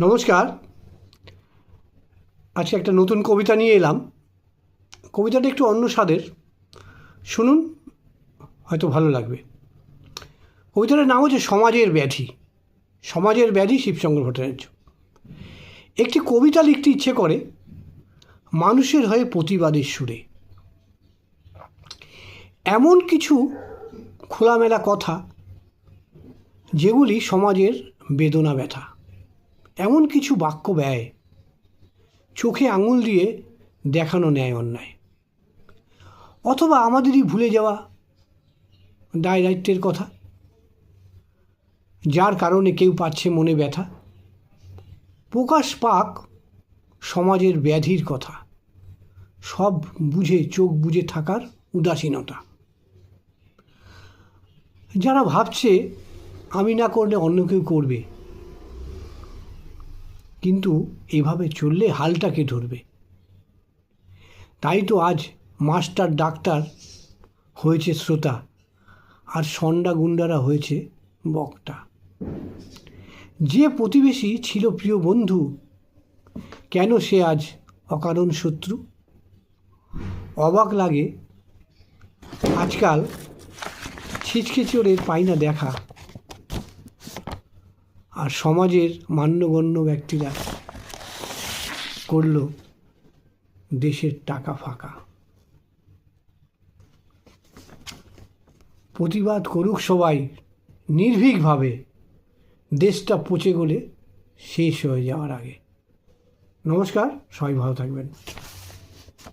নমস্কার। আজকে একটা নতুন কবিতা নিয়ে এলাম। কবিতাটা একটু অন্য স্বাদের। শুনুন, হয়তো ভালো লাগবে। কবিতাটার নাম হচ্ছে সমাজের ব্যাধি। সমাজের ব্যাধি শিবশঙ্কর ভট্টাচার্য। একটি কবিতা লিখতে ইচ্ছে করে মানুষের হয়ে প্রতিবাদের সুরে। এমন কিছু খোলামেলা কথা যেগুলি সমাজের বেদনা ব্যথা। এমন কিছু বাক্য ব্যয় চোখে আঙুল দিয়ে দেখানো ন্যায় অন্যায়। অথবা আমাদেরই ভুলে যাওয়া দায় দায়িত্বের কথা, যার কারণে কেউ পাচ্ছে মনে ব্যথা। প্রকাশ পাক সমাজের ব্যাধির কথা, সব বুঝে চোখ বুঝে থাকার উদাসীনতা। যারা ভাবছে, আমি না করলে অন্য কেউ করবে। কিন্তু এভাবে চললে হালটাকে ধরবে। তাই তো আজ মাস্টার ডাক্তার হয়েছে শ্রোতা আর সন্ডা গুন্ডারা হয়েছে বক্তা। যে প্রতিবেশী ছিল প্রিয় বন্ধু, কেন সে আজ অকারণ শত্রু? অবাক লাগে। আজকাল ছিচকে চোরের পাই না দেখা। আর সমাজের মান্যগণ্য ব্যক্তিরা করল দেশের টাকা ফাঁকা। প্রতিবাদ করুক সবাই, নির্ভীকভাবে দেশটা পচে গলে শেষ হয়ে যাওয়ার আগে। নমস্কার, সবাই ভালো থাকবেন।